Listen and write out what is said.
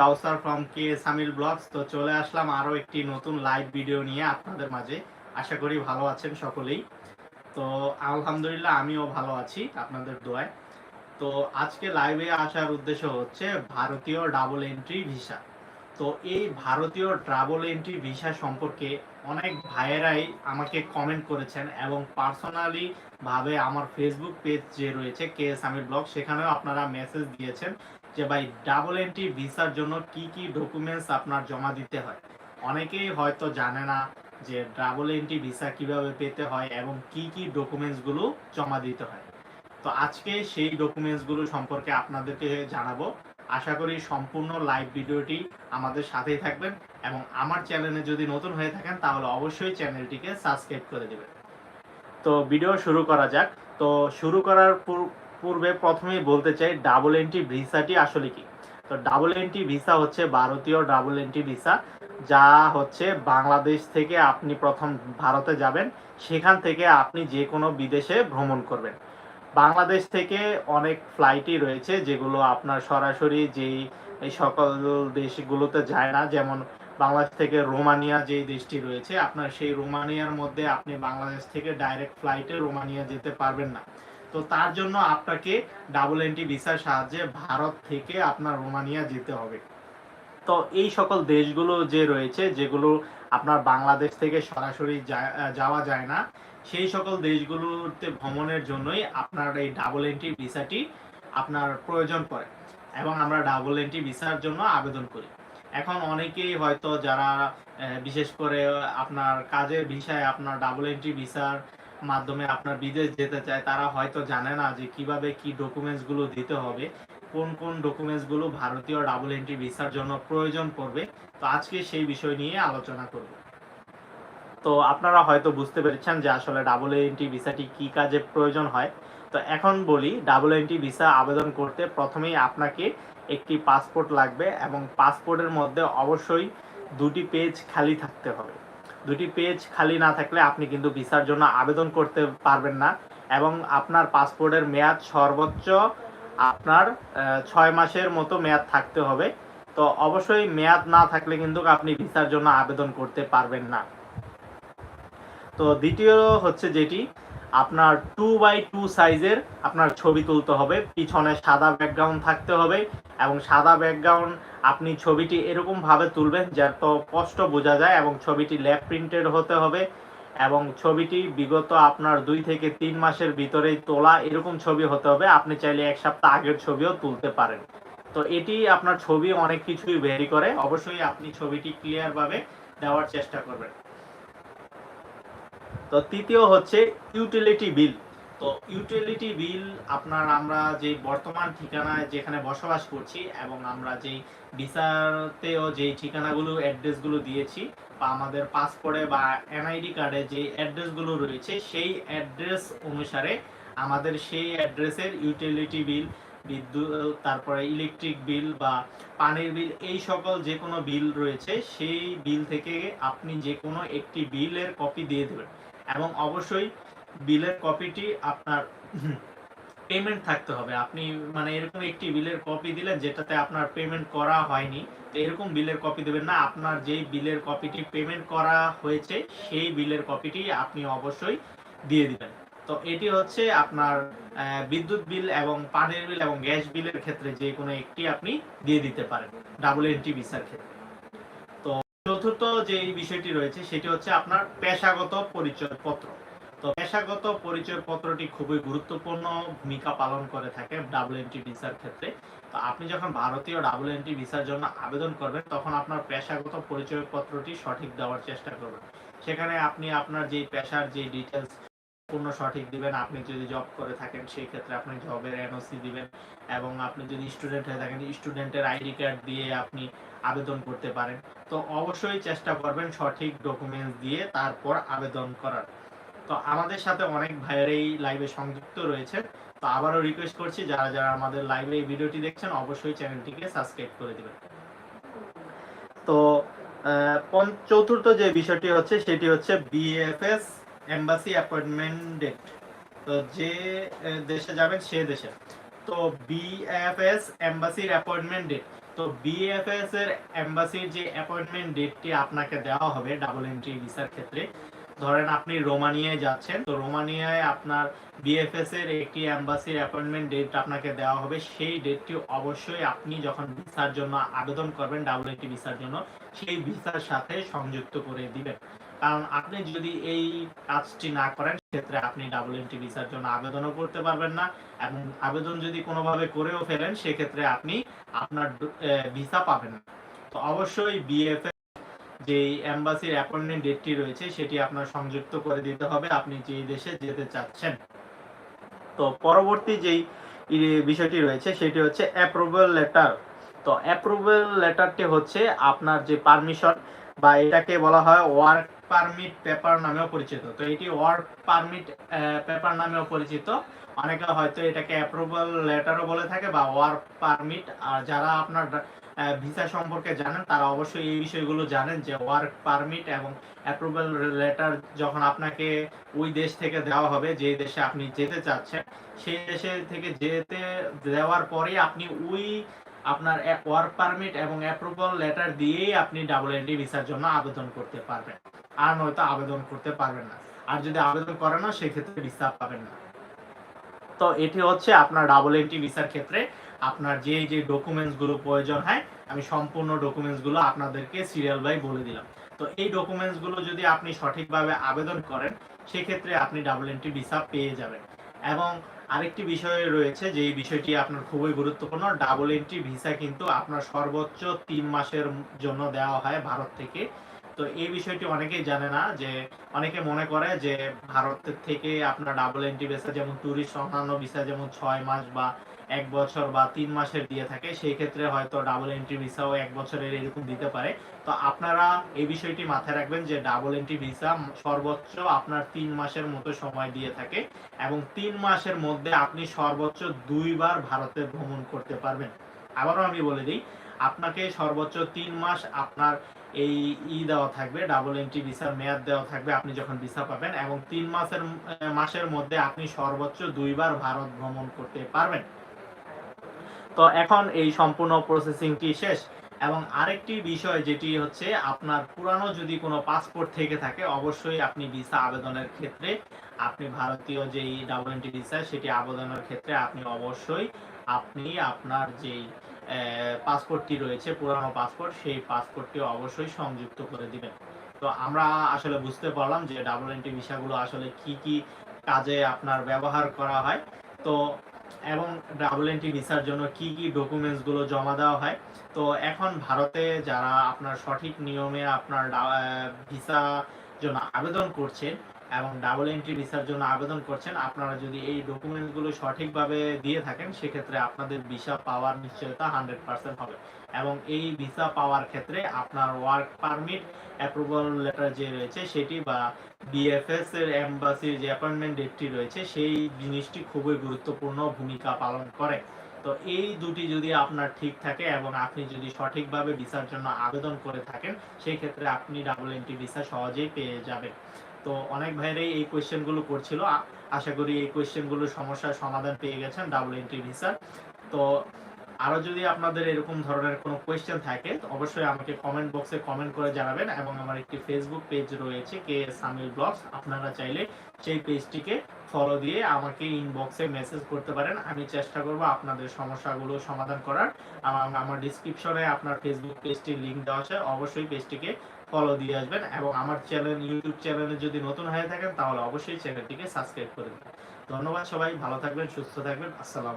কাউসার from কে সামিল blogs. তো চলে আসলাম আরও একটি নতুন লাইভ ভিডিও নিয়ে আপনাদের মাঝে। আশা করি ভালো আছেন সকলেই। তো আলহামদুলিল্লাহ, আমিও ভালো আছি আপনাদের দোয়ায়। তো আজকে লাইভে আসার উদ্দেশ্য হচ্ছে ভারতীয় ডাবল এন্ট্রি ভিসা তো এই ভারতীয় ডাবল এন্ট্রি ভিসা সম্পর্কে অনেক ভাইয়েরাই আমাকে কমেন্ট করেছেন এবং পার্সোনালি ভাবে আমার ফেসবুক পেজ যে রয়েছে কে এস আমির ব্লগ সেখানেও আপনারা মেসেজ দিয়েছেন। যে ভাই ডাবল এন্ট্রি ভিসার জন্য কি কি ডকুমেন্টস আপনার জমা দিতে হয়? অনেকেই হয়তো জানে না যে ডাবল এন্ট্রি ভিসা কীভাবে পেতে হয় এবং কি কি ডকুমেন্টসগুলো জমা দিতে হয়। তো আজকে সেই ডকুমেন্টসগুলো সম্পর্কে আপনাদেরকে জানাব। আশা করি সম্পূর্ণ লাইভ ভিডিওটি আমাদের সাথেই থাকবেন এবং আমার চ্যানেলে যদি নতুন হয়ে থাকেন তাহলে অবশ্যই চ্যানেলটিকে সাবস্ক্রাইব করে দেবেন। তো ভিডিও শুরু করা যাক। তো শুরু করার পূর্বে প্রথমেই বলতে চাই ডাবল এন্ট্রি ভিসাটি আসলে কি? তো ডাবল এন্ট্রি ভিসা হচ্ছে ভারতীয় ডাবল এন্ট্রি ভিসা যা হচ্ছে বাংলাদেশ থেকে আপনি প্রথম ভারতে যাবেন, সেখান থেকে আপনি যে কোনো বিদেশে ভ্রমণ করবেন। বাংলাদেশ থেকে অনেক ফ্লাইটই রয়েছে যেগুলো আপনার সরাসরি যেই, এই সকল দেশগুলোতে যায় না, যেমন বাংলাদেশ থেকে রোমানিয়া যেই দেশটি রয়েছে, আপনার সেই রোমানিয়ার মধ্যে আপনি বাংলাদেশ থেকে ডাইরেক্ট ফ্লাইটে রোমানিয়া যেতে পারবেন না। তো তার জন্য আপনাকে ডাবল এন্ট্রি ভিসার সাহায্যে ভারত থেকে আপনার রোমানিয়া যেতে হবে। তো এই সকল দেশগুলো যে রয়েছে, যেগুলো আপনার বাংলাদেশ থেকে সরাসরি যাওয়া যায় না, সেই সকল দেশগুলোতে ভ্রমণের জন্যই আপনার এই ডাবল এন্ট্রি ভিসাটি আপনার প্রয়োজন পড়ে এবং আমরা ডাবল এন্ট্রি ভিসার জন্য আবেদন করি। এখন অনেকেই হয়তো যারা বিশেষ করে আপনার কাজের ভিসায় আপনার ডাবল এন্ট্রি ভিসার মাধ্যমে আপনার বিদেশ যেতে চায়, তারা হয়তো জানে না যে কীভাবে কি ডকুমেন্টসগুলো দিতে হবে, কোন কোন ডকুমেন্টসগুলো ভারতীয় ডাবল এন্ট্রি ভিসার জন্য প্রয়োজন পড়বে। তো আজকে সেই বিষয় নিয়ে আলোচনা করব। তো আপনারা হয়তো বুঝতে পেরেছেন যে আসলে ডাবল এন্ট্রি ভিসাটি কি কাজে প্রয়োজন হয়। তো এখন বলি ডাবল এন্ট্রি ভিসা আবেদন করতে প্রথমেই আপনাকে একটি পাসপোর্ট লাগবে এবং পাসপোর্টের মধ্যে অবশ্যই দুটি পেজ খালি থাকতে হবে। দুটি পেজ খালি না থাকলে আপনি কিন্তু ভিসার জন্য আবেদন করতে পারবেন না। এবং আপনার পাসপোর্টের মেয়াদ সর্বোচ্চ আপনার ছয় মাসের মতো মেয়াদ থাকতে হবে। তো অবশ্যই মেয়াদ না থাকলে কিন্তু আপনি ভিসার জন্য আবেদন করতে পারবেন না। তো দ্বিতীয় হচ্ছে যেটি, আপনার টু বাই টু সাইজের আপনার ছবি তুলতে হবে। পিছনে সাদা ব্যাকগ্রাউন্ড থাকতে হবে এবং সাদা ব্যাকগ্রাউন্ড আপনি ছবিটি এরকম ভাবে তুলবেন যাতে স্পষ্ট বোঝা যায় এবং ছবিটি ল্যাপ প্রিন্টেড হতে হবে এবং ছবিটি বিগত আপনার দুই থেকে তিন মাসের ভিতরেই তোলা এরকম ছবি হতে হবে। আপনি চাইলে এক সপ্তাহ আগের ছবিও তুলতে পারেন। তো এটি আপনার ছবি অনেক কিছুই ভেরি করে। অবশ্যই আপনি ছবিটি ক্লিয়ার ভাবে দেওয়ার চেষ্টা করবেন। তো তৃতীয় হচ্ছে ইউটিলিটি বিল তো ইউটিলিটি বিল আপনার আমরা যে বর্তমান ঠিকানায় যেখানে বসবাস করছি এবং আমরা যেই ভিসাতেও যেই ঠিকানাগুলো অ্যাড্রেসগুলো দিয়েছি বা আমাদের পাসপোর্টে বা এনআইডি কার্ডে যে অ্যাড্রেসগুলো রয়েছে, সেই অ্যাড্রেস অনুসারে আমাদের সেই অ্যাড্রেসের ইউটিলিটি বিল বিদ্যুৎ, তারপরে ইলেকট্রিক বিল বা পানির বিল এই সকল যে কোনো বিল রয়েছে, সেই বিল থেকে আপনি যে কোনো একটি বিলের কপি দিয়ে দেবেন। এবং অবশ্যই বিলের কপিটি আপনার পেমেন্ট থাকতে হবে। আপনি মানে এরকম একটি বিলের কপি দিলেন যেটাতে আপনার পেমেন্ট করা হয়নি তো এরকম বিলের কপি দেবেন না। আপনার যেই বিলের কপিটি পেমেন্ট করা হয়েছে সেই বিলের কপিটি আপনি অবশ্যই দিয়ে দিবেন। তো এটি হচ্ছে আপনার বিদ্যুৎ বিল এবং পানির বিল এবং গ্যাস বিলের ক্ষেত্রে যে কোনো একটি আপনি দিয়ে দিতে পারেন ডাবল এন্ট্রি ভিসার ক্ষেত্রে। তো চতুর্থ যে বিষয়টি রয়েছে সেটি হচ্ছে আপনার পেশাগত পরিচয়পত্র। পেশাগত পরিচয় পত্রটি খুবই গুরুত্বপূর্ণ ভূমিকা পালন করে থাকে ডাবল এন্ট্রি ভিসার ক্ষেত্রে। তো আপনি যখন ভারতীয় ডাবল এন্ট্রি ভিসার জন্য আবেদন করবেন, তখন আপনার পেশাগত পরিচয় পত্রটি সঠিক দেওয়ার চেষ্টা করবেন। সেখানে আপনি আপনার যে পেশার যে ডিটেলস পূর্ণ সঠিক দিবেন, আপনি যদি জব করে থাকেন, সেই ক্ষেত্রে আপনি জবের এনওসি দিবেন এবং আপনি যদি স্টুডেন্ট হয়ে থাকেন স্টুডেন্টের আইডি কার্ড দিয়ে আপনি আবেদন করতে পারেন। তো অবশ্যই চেষ্টা করবেন সঠিক ডকুমেন্টস দিয়ে তারপর আবেদন করার। তো আমাদের সাথে অনেক ভাইয়ের এই লাইভে সংযুক্ত রয়েছে। তো আবারও রিকোয়েস্ট করছি, যারা যারা আমাদের লাইভে এই ভিডিওটি দেখছেন, অবশ্যই চ্যানেলটিকে সাবস্ক্রাইব করে দিবেন। তো চতুর্থ যে বিষয়টি হচ্ছে, সেটি হচ্ছে বিএফএস এম্বাসি অ্যাপয়েন্টমেন্ট ডেট তো যে দেশে যাবেন, সে দেশে। তো বিএফএস এম্বাসির অ্যাপয়েন্টমেন্ট ডেট তো বিএফএস এর এম্বাসির যে অ্যাপয়েন্টমেন্ট ডেটটি আপনাকে দেওয়া হবে ডাবল এন্ট্রি ভিসার ক্ষেত্রে ধরেন আপনি রোমানিয়ায় যাচ্ছেন, তো রোমানিয়ায় আপনার বিএফএস এর একটি অ্যাম্বাসির অ্যাপয়েন্টমেন্ট ডেট আপনাকে দেওয়া হবে। সেই ডেটটি অবশ্যই আপনি যখন ভিসার জন্য আবেদন করবেন ডাবল এন্ট্রি ভিসার জন্য, সেই ভিসার সাথে সংযুক্ত করে দিবেন। কারণ আপনি যদি এই কাজটি না করেন, সেক্ষেত্রে আপনি ডাবল এন্ট্রি ভিসার জন্য আবেদনও করতে পারবেন না এবং আবেদন যদি কোনোভাবে করেও ফেলেন, সেক্ষেত্রে আপনি আপনার ভিসা পাবেন না। তো অবশ্যই বিএফএস যে এম্বাসির অ্যাপয়েন্টমেন্ট ডেটটি রয়েছে, সেটি আপনার সংযুক্ত করে দিতে হবে। আপনি যে দেশে যেতে চাচ্ছেন। তো পরবর্তী যেই বিষয়টি রয়েছে, সেটি হচ্ছে অ্যাপ্রুভাল লেটার তো অ্যাপ্রুভাল লেটারটি হচ্ছে আপনার যে পারমিশন বা এটাকে বলা হয় ওয়ার্ক পারমিট পেপার নামেও পরিচিত। তো এটি ওয়ার্ক পারমিট পেপার নামেও পরিচিত। অনেকে হয়তো এটাকে অ্যাপ্রুভাল লেটারও বলে থাকে বা ওয়ার্ক পারমিট আর যারা আপনার ভিসা সম্পর্কে জানেন, তারা অবশ্যই এই বিষয়গুলো জানেন যে ওয়ার্ক পারমিট এবং অ্যাপ্রুভাল লেটার যখন আপনাকে ওই দেশ থেকে দেওয়া হবে যে দেশে আপনি যেতে চাচ্ছেন, সেই দেশে থেকে যেতে দেওয়ার পরে আপনি ওই আপনার ওয়ার্ক পারমিট এবং অ্যাপ্রুভাল লেটার দিয়েই আপনি ডাবল এন্ট্রি ভিসার জন্য আবেদন করতে পারবেন। আর নয়তো আবেদন করতে পারবেন না। আর যদি আবেদন করেন না, সেক্ষেত্রে ভিসা পাবেন না। তো এটি হচ্ছে আপনার ডাবল এন্ট্রি ভিসার ক্ষেত্রে আপনার যে যে ডকুমেন্টসগুলো প্রয়োজন হয়, আমি সম্পূর্ণ ডকুমেন্টসগুলো আপনাদেরকে সিরিয়াল বাই বলে দিলাম। তো এই ডকুমেন্টসগুলো যদি আপনি সঠিকভাবে আবেদন করেন, সেক্ষেত্রে আপনি ডাবল এন্ট্রি ভিসা পেয়ে যাবেন। এবং আরেকটি বিষয় রয়েছে যে বিষয়টি আপনার খুবই গুরুত্বপূর্ণ ডাবল এন্ট্রি ভিসা কিন্তু আপনার সর্বোচ্চ তিন মাসের জন্য দেওয়া হয় ভারত থেকে। তো এই বিষয়টি অনেকেই জানে না যে অনেকে মনে করে যে ভারতের থেকে আপনার ডাবল এন্ট্রি ভিসা যেমন ট্যুরিস্ট অন্যান্য ভিসা যেমন ছয় মাস বা এক বছর বা তিন মাসের দিয়ে থাকে, সেই ক্ষেত্রে হয়তো ডাবল এন্ট্রি ভিসাও এক বছরের এরকম দিতে পারে। তো আপনারা এই বিষয়টি মাথায় রাখবেন যে ডাবল এন্ট্রি ভিসা সর্বোচ্চ আপনার তিন মাসের মতো সময় দিয়ে থাকে এবং তিন মাসের মধ্যে আপনি সর্বোচ্চ দুইবার ভারতে ভ্রমণ করতে পারবেন। আবারও আমি বলে দিই আপনাকে সর্বোচ্চ তিন মাস আপনার এই ই দেওয়া থাকবে ডাবল এন্ট্রি ভিসার মেয়াদ দেওয়া থাকবে, আপনি যখন ভিসা পাবেন এবং তিন মাসের মাসের মধ্যে আপনি সর্বোচ্চ দুইবার ভারত ভ্রমণ করতে পারবেন। তো এখন এই সম্পূর্ণ প্রসেসিংটি শেষ এবং আরেকটি বিষয় যেটি হচ্ছে আপনার পুরানো যদি কোনো পাসপোর্ট থেকে থাকে, অবশ্যই আপনি ভিসা আবেদনের ক্ষেত্রে আপনি ভারতীয় যেই ডাবল এন্ট্রি ভিসা সেটি আবেদনের ক্ষেত্রে আপনি অবশ্যই আপনি আপনার যেই পাসপোর্টটি রয়েছে, পুরানো পাসপোর্ট সেই পাসপোর্টটি অবশ্যই সংযুক্ত করে দিবেন। তো আমরা আসলে বুঝতে পারলাম যে ডাবল এন্ট্রি ভিসাগুলো আসলে কি কি কাজে আপনার ব্যবহার করা হয়। তো এবং ডাবল এন্ট্রি ভিসার জন্য কি কি ডকুমেন্টসগুলো জমা দেওয়া হয়। তো এখন ভারতে যারা আপনার সঠিক নিয়মে আপনার ভিসা জন্য আবেদন করছেন এবং ডাবল এন্ট্রি ভিসার জন্য আবেদন করছেন। আপনারা যদি এই ডকুমেন্টসগুলো সঠিকভাবে দিয়ে থাকেন, সেক্ষেত্রে আপনাদের ভিসা পাওয়ার নিশ্চয়তা হান্ড্রেড পার্সেন্ট হবে। এবং এই ভিসা পাওয়ার ক্ষেত্রে আপনার ওয়ার্ক পারমিট অ্যাপ্রুভাল লেটার যে রয়েছে, সেটি বা বিএফএস এর এম্বাসির যে অ্যাপয়েন্টমেন্ট ডেটটি রয়েছে, সেই জিনিসটি খুবই গুরুত্বপূর্ণ ভূমিকা পালন করে। তো এই দুটি যদি আপনার ঠিক থাকে এবং আপনি যদি সঠিকভাবে ভিসার জন্য আবেদন করে থাকেন সেই ক্ষেত্রে আপনি ডাবল এন্ট্রি ভিসা সহজেই পেয়ে যাবেন। তো অনেক ভাইরাই এই কোয়েশ্চেনগুলো করছিল। আশা করি এই কোয়েশ্চেনগুলোর সমস্যার সমাধান পেয়ে গেছেন ডাবল এন্ট্রি ভিসার তো আরও যদি আপনাদের এরকম ধরনের কোনো কোয়েশ্চেন থাকে অবশ্যই আমাকে কমেন্ট বক্সে কমেন্ট করে জানাবেন এবং আমার একটি ফেসবুক পেজ রয়েছে, কে সামিল ব্লগস। আপনারা চাইলে সেই পেজটিকে ফলো দিয়ে আমাকে ইনবক্সে মেসেজ করতে পারেন। আমি চেষ্টা করব আপনাদের সমস্যাগুলো সমাধান করার। আমার ডিসক্রিপশনে আপনার ফেসবুক পেজটির লিঙ্ক দেওয়া আছে। অবশ্যই পেজটিকে ফলো দিয়ে আসবেন এবং আমার চ্যানেল ইউটিউব চ্যানেলে যদি নতুন হয়ে থাকেন, তাহলে অবশ্যই চ্যানেলটিকে সাবস্ক্রাইব করে ধন্যবাদ সবাই, ভালো থাকবেন, সুস্থ থাকবেন, আসসালাম